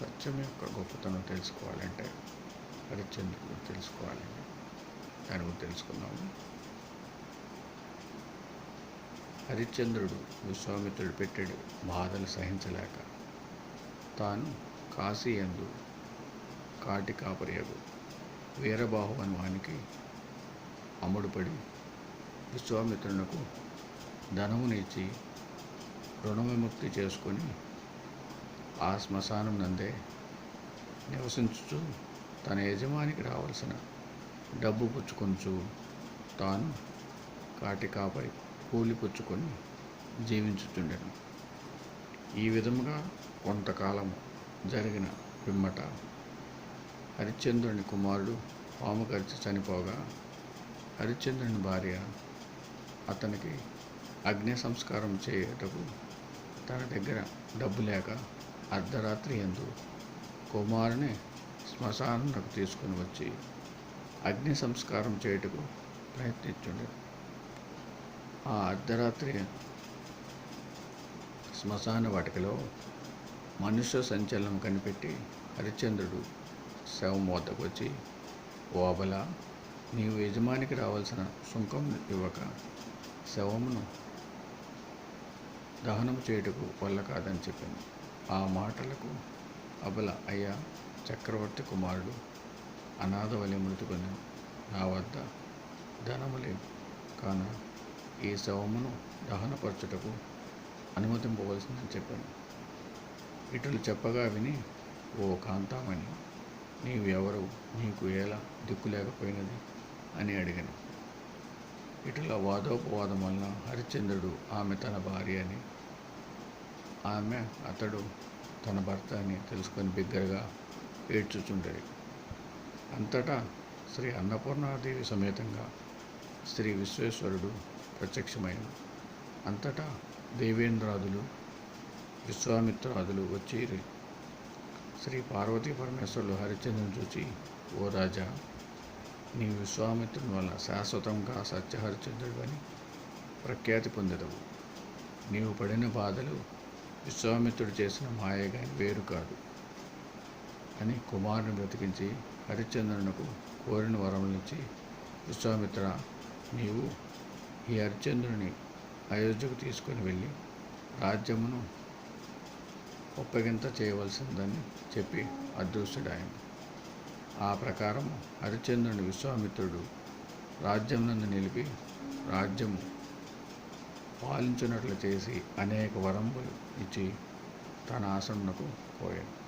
సత్యం యొక్క గొప్పతనం తెలుసుకోవాలంటే హరిశ్చంద్రుడు తెలుసుకోవాలండి. దాని గురించి తెలుసుకుందాము. హరిశ్చంద్రుడు విశ్వామిత్రుడు పెట్టాడు బాధలు సహించలేక తాను కాశీ ఎందు కాటి కాపరియగు వీరబాహు అని వానికి అమ్ముడుపడి విశ్వామిత్రునకు ధనమునిచ్చి రుణ విముక్తి చేసుకొని ఆ శ్మశానం నందే నివసించుచు తన యజమానికి రావాల్సిన డబ్బు పుచ్చుకొంచు తాను కాటి కాపరి కూలి పుచ్చుకొని జీవించుచుండెను. ఈ విధముగా కొంతకాలం జరిగిన పిమ్మట హరిశ్చంద్రుని కుమారుడు పాము కరిచి చనిపోగా హరిశ్చంద్రుని భార్య అతనికి అగ్ని సంస్కారం చేయుటకు తన దగ్గర డబ్బు లేక అర్ధరాత్రి ఎందు కుమారుని శ్మశానకు తీసుకుని వచ్చి అగ్ని సంస్కారం చేయుటకు ప్రయత్నించుండే. ఆ అర్ధరాత్రి శ్మశాన వాటికలో మనుష్య సంచలనం కనిపెట్టి హరిశ్చంద్రుడు శవం వద్దకు వచ్చి ఓబల నీవు యజమానికి రావాల్సిన సుంకం ఇవ్వక శవమును దహనం చేయుటకు వల్ల కాదని చెప్పింది ఆ మాటలకు అబల అయ్యా చక్రవర్తి కుమారుడు అనాథ వలె నా వద్ద ధనము లేదు. కాన ఈ శవమును దహనపరచుటకు అనుమతింపవలసిందని చెప్పాను. ఇటులు చెప్పగా విని ఓ కాంతామణి నీవెవరు? నీకు ఎలా దిక్కు లేకపోయినది? అని అడిగాను. ఇటుల వాదోపవాదం వలన హరిశ్చంద్రుడు ఆమె తన భార్య అని ఆమె అతడు తన భర్త అని తెలుసుకొని బిగ్గరగా ఏడ్చుచుండేది. అంతటా శ్రీ అన్నపూర్ణాదేవి సమేతంగా శ్రీ విశ్వేశ్వరుడు ప్రత్యక్షమైన అంతటా దేవేంద్రాదులు విశ్వామిత్రాదులు వచ్చి శ్రీ పార్వతీ పరమేశ్వరులు హరిచంద్రుని చూచి ఓ రాజా నీ విశ్వామిత్రుని వల్ల శాశ్వతంగా సత్యహరిచంద్రుడు అని ప్రఖ్యాతి పొందదవు. నీవు పడిన బాధలు విశ్వామిత్రుడు చేసిన మాయ కానీ వేరు కాదు. అని కుమారుని బ్రతికించి హరిశ్చంద్రునకు కోరిన వరములిచ్చి విశ్వామిత్ర నీవు ఈ హరిశ్చంద్రుని అయోధ్యకు తీసుకొని వెళ్ళి రాజ్యమును ఒప్పగింత చేయవలసిందని చెప్పి అదృష్టుడాయన ఆ ప్రకారం హరిశ్చంద్రుని విశ్వామిత్రుడు రాజ్యం నందు నిలిపి రాజ్యం పాలించినట్లు చేసి అనేక వరంబులు ఇచ్చి తన ఆసనకు పోయాడు.